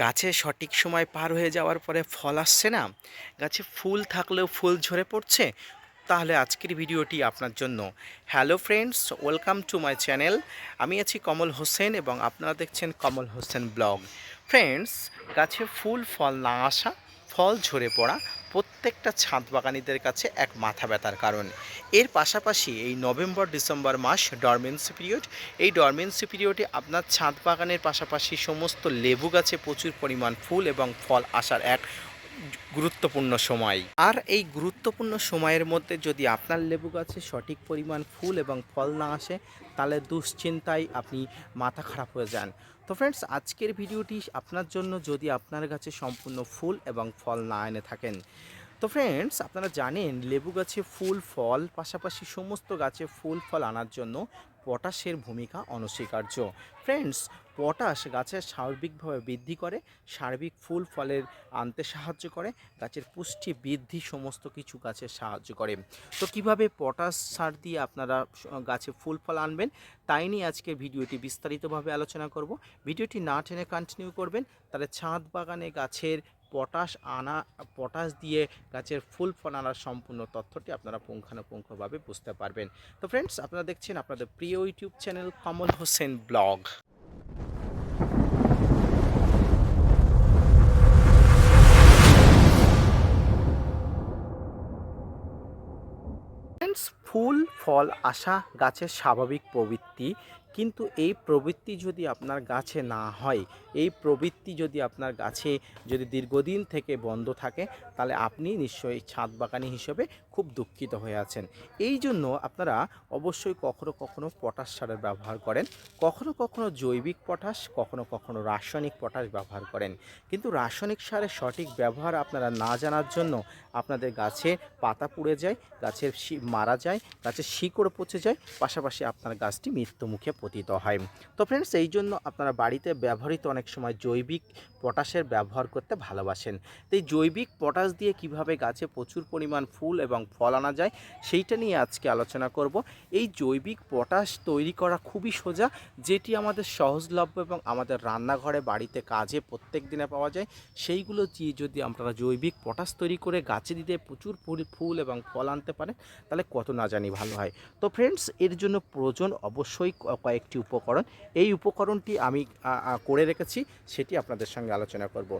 গাছে সঠিক সময় পার হয়ে যাওয়ার পরে ফল আসছে না, গাছে ফুল থাকলেও ফুল ঝরে পড়ছে, তাহলে আজকের ভিডিওটি আপনার জন্য। Hello friends welcome to my channel আমি আছি কমল হোসেন এবং আপনারা দেখছেন কমল হোসেন ব্লগ। ফ্রেন্ডস গাছে ফুল, ফল না আসা ফল ঝরে পড়া প্রত্যেকটা ছাদ বাগানিদের কাছে এক মাথা ব্যথার কারণ। এর পাশাপাশি এই নভেম্বর ডিসেম্বর মাস ডরমেন্সি পিরিয়ড। এই ডরমেন্সি পিরিয়ডে আপনার ছাদ বাগানের পাশাপাশি সমস্ত লেবু গাছে প্রচুর পরিমাণ ফুল এবং ফল আসার এক গুরুত্বপূর্ণ সময়। আর এই গুরুত্বপূর্ণ সময়ের মধ্যে যদি আপনার লেবু গাছে সঠিক পরিমাণ ফুল এবং ফল না আসে, তাহলে দুশ্চিন্তায় আপনি মাথা খারাপ হয়ে যান। তো ফ্রেন্ডস আজকের ভিডিওটি আপনার জন্য যদি আপনার গাছে সম্পূর্ণ ফুল এবং ফল না এনে থাকেন তো ফ্রেন্ডস আপনারা জানেন, লেবু গাছে ফুল, ফল, পাশাপাশি সমস্ত গাছে ফুল, ফল আনার জন্য পটাশের ভূমিকা অনস্বীকার্য। ফ্রেন্ডস পটাশ গাছের সার্বিকভাবে বৃদ্ধি করে, সার্বিক ফুল, ফলের আনতে সাহায্য করে, গাছের পুষ্টি বৃদ্ধি সমস্ত কিছু গাছের সাহায্য করে। তো কীভাবে পটাশ সার দিয়ে আপনারা গাছে ফুল, ফল আনবেন, তাই নিয়ে আজকে ভিডিওটি বিস্তারিতভাবে আলোচনা করব। ভিডিওটি না টেনে কন্টিনিউ করবেন, তাহলে ছাদ বাগানে গাছের পটাশ আনা, পটাশ দিয়ে গাছের ফুল আনার সম্পূর্ণ তথ্যটি আপনারা পুঙ্খানুপুঙ্খভাবে বুঝতে পারবেন। তো ফ্রেন্ডস আপনারা দেখছেন আপনাদের প্রিয় YouTube channel Kamal Hossain blog. ফুল, ফল আসা গাছের স্বাভাবিক প্রবৃত্তি, কিন্তু এই প্রবৃত্তি যদি আপনার গাছে না হয় এই প্রবৃত্তি যদি আপনার গাছে যদি দীর্ঘদিন থেকে বন্ধ থাকে, তাহলে আপনি নিশ্চয়ই ছাদ বাগানি হিসেবে খুব দুঃখিত হয়ে আছেন। এই জন্য আপনারা অবশ্যই কখনো কখনো পটাশ সারের ব্যবহার করেন। কখনো কখনো জৈবিক পটাশ, কখনো কখনো রাসায়নিক পটাশ ব্যবহার করেন। কিন্তু রাসায়নিক সারের সঠিক ব্যবহার আপনারা না জানার জন্য আপনাদের গাছে পাতা পুড়ে যায়, গাছের মারা যায়, গাছের শিকড় পচে যায়, পাশাপাশি আপনার গাছটি মৃত্যুমুখে পতিত হয়। তো ফ্রেন্ডস এই জন্য আপনারা বাড়িতে ব্যবহৃত অনেক সময় জৈবিক পটাশের ব্যবহার করতে ভালোবাসেন। তো এই জৈবিক পটাশ দিয়ে কীভাবে গাছে প্রচুর পরিমাণ ফুল এবং ফল আনা যায়, সেইটা নিয়ে আজকে আলোচনা করব। এই জৈবিক পটাশ তৈরি করা খুবই সোজা, যেটি আমাদের সহজলভ্য এবং আমাদের রান্নাঘরে, বাড়িতে, কাজে প্রত্যেক দিনে পাওয়া যায়। সেইগুলো দিয়ে যদি আপনারা জৈবিক পটাশ তৈরি করে গাছে দিতে প্রচুর পরি- ফুল এবং ফল আনতে পারেন, তাহলে কত না জানি ভালো হয়। তো ফ্রেন্ডস এর জন্য প্রয়োজন অবশ্যই কয়েকটি উপকরণ। এই উপকরণটি আমি করে রেখেছি সেটি আপনাদের সঙ্গে আলোচনা করব।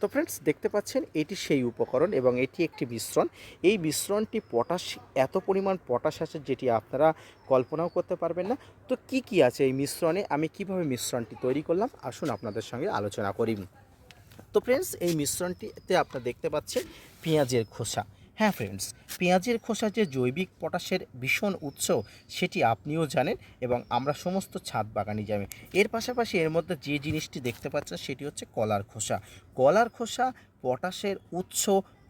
তো ফ্রেন্ডস দেখতে পাচ্ছেন, এটি সেই উপকরণ এবং এটি একটি মিশ্রণ। এই মিশ্রণটি পটাশ, এত পরিমাণ পটাশ আছে যেটি আপনারা কল্পনাও করতে পারবেন না। তো কি কি আছে এই মিশ্রণে? আমি কীভাবে মিশ্রণটি তৈরি করলাম? আসুন আপনাদের সঙ্গে আলোচনা করি। তো ফ্রেন্ডস এই মিশ্রণটিতে আপনারা দেখতে পাচ্ছেন পেঁয়াজের খোসা। হ্যাঁ ফ্রেন্ডস পেঁয়াজের খোসা যে জৈবিক পটাশের ভীষণ উৎস, সেটি আপনিও জানেন এবং আমরা সমস্ত ছাদ বাগানি জানি। এর পাশাপাশি এর মধ্যে যে জিনিসটি দেখতে পাচ্ছেন, সেটি হচ্ছে কলার খোসা। কলার খোসা পটাশের উৎস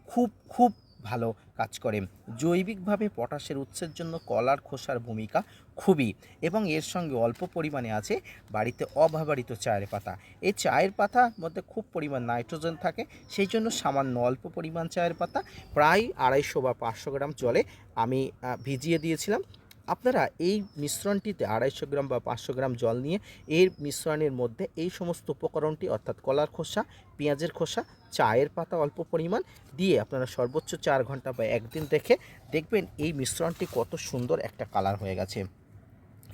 খুব খুব ভালো কাজ করে। জৈবিকভাবে পটাশের উৎসের জন্য কলার খোসার ভূমিকা খুবই এবং এর সঙ্গে অল্প পরিমাণে আছে বাড়িতে অব্যবহৃত চায়ের পাতা। এই চায়ের পাতার মধ্যে খুব পরিমাণ নাইট্রোজেন থাকে, সেই জন্য সামান্য অল্প পরিমাণ চায়ের পাতা, প্রায় আড়াইশো বা পাঁচশো গ্রাম জলে আমি ভিজিয়ে দিয়েছিলাম। আপনারা এই মিশ্রণটিতে আড়াইশো গ্রাম বা পাঁচশো গ্রাম জল নিয়ে এর মিশ্রণের মধ্যে এই সমস্ত উপকরণটি, অর্থাৎ কলার খোসা, পেঁয়াজের খোসা, চায়ের পাতা অল্প পরিমাণ দিয়ে আপনারা সর্বোচ্চ চার ঘণ্টা বা একদিন রেখে দেখবেন এই মিশ্রণটি কত সুন্দর একটা কালার হয়ে গেছে।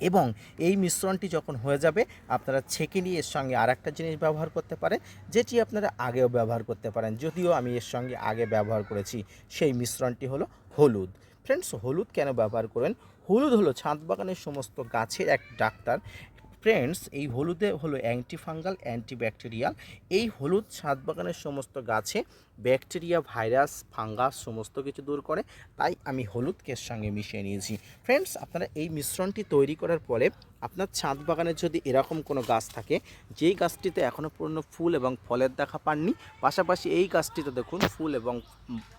এবং এই মিশ্রণটি যখন হয়ে যাবে, আপনারা ছেঁকে নিয়ে এর সঙ্গে আর একটা জিনিস ব্যবহার করতে পারেন, যেটি আপনারা আগেও ব্যবহার করতে পারেন, যদিও আমি এর সঙ্গে আগে ব্যবহার করেছি। সেই মিশ্রণটি হলো হলুদ। ফ্রেন্ডস হলুদ কেন ব্যবহার করেন? হলুদ হলো ছাদ বাগানের সমস্ত গাছের এক ডাক্তার। ফ্রেন্ডস এই হলুদে হলো অ্যান্টিফাঙ্গাল অ্যান্টিব্যাকটেরিয়াল এই হলুদ ছাদ বাগানের সমস্ত গাছে ব্যাকটেরিয়া, ভাইরাস, ফাঙ্গাস সমস্ত কিছু দূর করে। তাই আমি হলুদকে সঙ্গে মিশিয়ে নিয়েছি। ফ্রেন্ডস, আপনারা এই মিশ্রণটি তৈরি করার পরে আপনার ছাদ বাগানে যদি এরকম কোনো গাছ থাকে, যেই গাছটিতে এখনও পূর্ণ ফুল এবং ফলের দেখা পাননি, পাশাপাশি এই গাছটিতে দেখুন ফুল এবং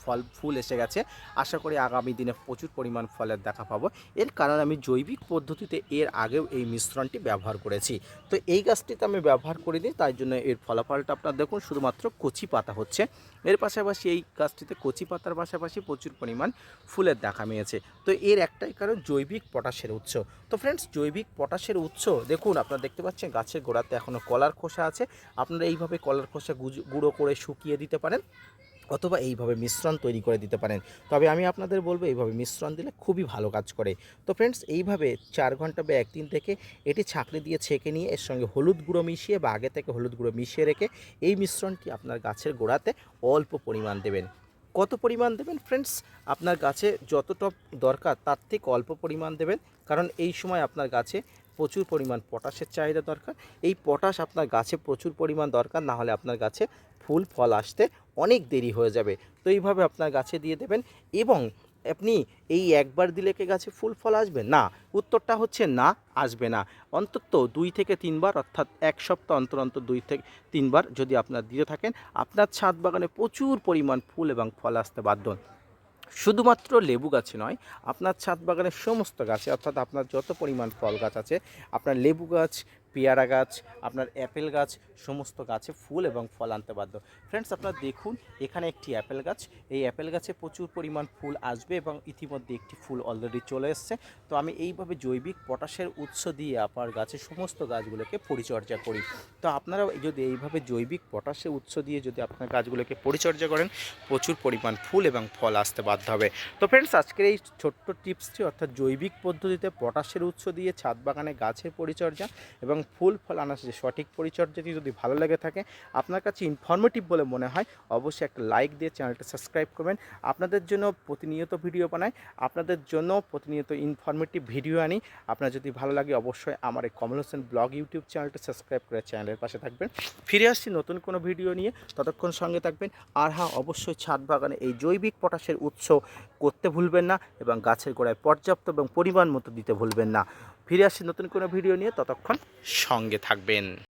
ফল, ফুল এসে গেছে। আশা করি আগামী দিনে প্রচুর পরিমাণ ফলের দেখা পাবো। এর কারণ আমি জৈবিক পদ্ধতিতে এর আগেও এই মিশ্রণটি ব্যবহার করেছি। তো এই গাছটিতে আমি ব্যবহার করিনি, তাই জন্য এর ফলাফলটা আপনার দেখুন, শুধুমাত্র কচি পাতা হচ্ছে। এর পাশাপাশি এই গাছটিতে কচি পাতার পাশাপাশি প্রচুর পরিমাণ ফুলের দেখা মিলেছে। তো এর একটাই কারণ জৈবিক পটাশের উৎস। তো ফ্রেন্ডস জৈবিক পটাশের উৎস, দেখুন, আপনারা দেখতে পাচ্ছেন গাছের গোড়াতে এখনও কলার খোসা আছে। আপনারা এইভাবে কলার খোসা গুঁড়ো করে শুকিয়ে দিতে পারেন। অথবা এইভাবে মিশ্রণ তৈরি করে দিতে পারেন। তবে আমি আপনাদের বলব, এইভাবে মিশ্রণ দিলে খুবই ভালো কাজ করে। তো ফ্রেন্ডস এইভাবে চার ঘণ্টা বা একদিন থেকে এটি ছাঁকনি দিয়ে ছেঁকে নিয়ে এর সঙ্গে হলুদ গুঁড়ো মিশিয়ে বা আগে থেকে হলুদ গুঁড়ো মিশিয়ে রেখে এই মিশ্রণটি আপনার গাছের গোড়াতে অল্প পরিমাণ দেবেন। কত পরিমাণ দেবেন ফ্রেন্ডস আপনার গাছে যতটা দরকার তার থেকে অল্প পরিমাণ দেবেন। কারণ এই সময় আপনার গাছে প্রচুর পরিমাণ পটাশের চাহিদা দরকার। এই পটাশ আপনার গাছে প্রচুর পরিমাণ দরকার, না হলে আপনার গাছে ফুল, ফল আসতে অনেক দেরি হয়ে যাবে। তো এইভাবে আপনার গাছে দিয়ে দেবেন এবং আপনি এই একবার দিলে কি গাছে ফুল, ফল আসবে? না, উত্তরটা হচ্ছে না, আসবে না। অন্তত দুই থেকে তিনবার, অর্থাৎ এক সপ্তাহ অন্তর অন্তর দুই থেকে তিনবার যদি আপনার দিয়ে থাকেন, আপনার ছাদ বাগানে প্রচুর পরিমাণ ফুল এবং ফল আসতে বাধ্য শুধুমাত্র লেবু গাছে নয়, আপনার ছাদ বাগানের সমস্ত গাছে, অর্থাৎ আপনার যত পরিমাণ ফল গাছ আছে, আপনার লেবু গাছ পেয়ারা গাছ, আপনার অ্যাপেল গাছ, সমস্ত গাছে ফুল এবং ফল আনতে বাধ্য। ফ্রেন্ডস আপনারা দেখুন, এখানে একটি অ্যাপেল গাছ। এই অ্যাপেল গাছে প্রচুর পরিমাণ ফুল আসবে এবং ইতিমধ্যে একটি ফুল অলরেডি চলে এসছে। তো আমি এইভাবে জৈবিক পটাশের উৎস দিয়ে আপনার গাছে সমস্ত গাছগুলোকে পরিচর্যা করি। তো আপনারা যদি এইভাবে জৈবিক পটাশের উৎস দিয়ে যদি আপনার গাছগুলোকে পরিচর্যা করেন, প্রচুর পরিমাণ ফুল এবং ফল আসতে বাধ্য হবে। তো ফ্রেন্ডস আজকের এই ছোট্ট টিপসটি অর্থাৎ জৈবিক পদ্ধতিতে পটাশের উৎস দিয়ে ছাদ বাগানে গাছের পরিচর্যা এবং ফুল ফল আনার যে সঠিক পরিচর্যাটি যদি ভালো লেগে থাকে, আপনার কাছে ইনফরমেটিভ বলে মনে হয়, অবশ্যই একটা লাইক দিয়ে চ্যানেলটা সাবস্ক্রাইব করবেন। আপনাদের জন্য প্রতিনিয়ত ভিডিও বানাই, আপনাদের জন্য প্রতিনিয়ত ইনফরমেটিভ ভিডিও আনি। আপনার যদি ভালো লাগে অবশ্যই আমার এই কমল হোসেন ব্লগ ইউটিউব চ্যানেলটা সাবস্ক্রাইব করে চ্যানেলের পাশে থাকবেন। ফিরে আসছি নতুন কোনো ভিডিও নিয়ে, ততক্ষণ সঙ্গে থাকবেন। আর হ্যাঁ অবশ্যই ছাদ বাগানে এই জৈবিক পটাশের উৎস করতে ভুলবেন না এবং গাছের গোড়ায় পর্যাপ্ত এবং পরিমাণ মতো দিতে ভুলবেন না। ফিরে আসছি নতুন কোনো ভিডিও নিয়ে ততক্ষণ সঙ্গে থাকবেন।